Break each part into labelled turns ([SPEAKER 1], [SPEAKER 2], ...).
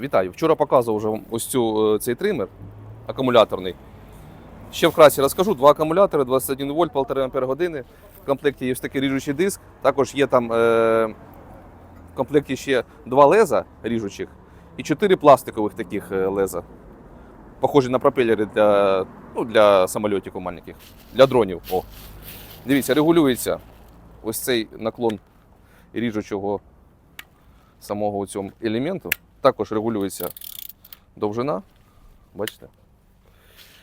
[SPEAKER 1] Вітаю. Вчора показував вже ось цю, е, цей тример акумуляторний. Ще вкратце розкажу: два акумулятори, 21 вольт, 1,5 ампер години. В комплекті є такий ріжучий диск. Також є там е, в комплекті ще два леза ріжучих і чотири пластикових таких е, леза. Похожі на пропелери для, ну, для самольотів маленьких, для дронів. О. Дивіться, регулюється ось цей наклон ріжучого самого цього елементу. Також регулюється довжина. Бачите?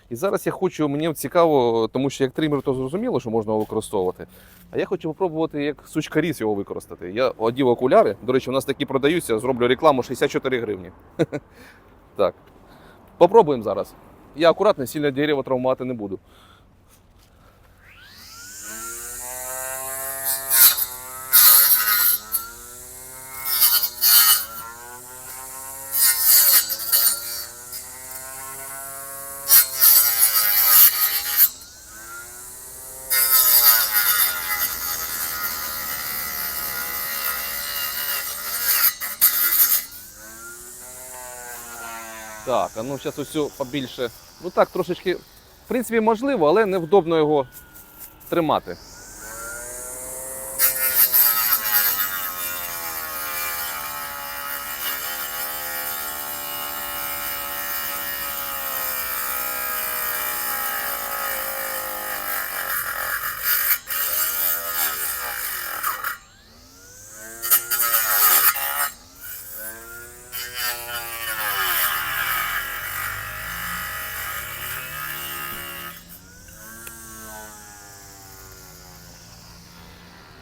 [SPEAKER 1] І зараз я хочу, мені цікаво, тому що як тример, то зрозуміло, що можна його використовувати. А я хочу спробувати як сучкаріс його використати. Я одів окуляри. До речі, у нас такі продаються, зроблю рекламу 64 гривні. Так. Попробуємо зараз. Я акуратно, сильно дерево травмувати не буду. Так, а ну зараз усю побільше. Ну так, трошечки, в принципі, можливо, але невдобно його тримати.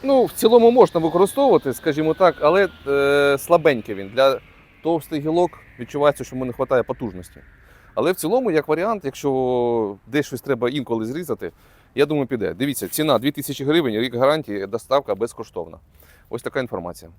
[SPEAKER 1] Ну, в цілому можна використовувати, скажімо так, але е, слабенький він. Для товстих гілок відчувається, що йому не вистачає потужності. Але в цілому, як варіант, якщо десь щось треба інколи зрізати, я думаю, піде. Дивіться, ціна 2000 гривень, рік гарантії, доставка безкоштовна. Ось така інформація.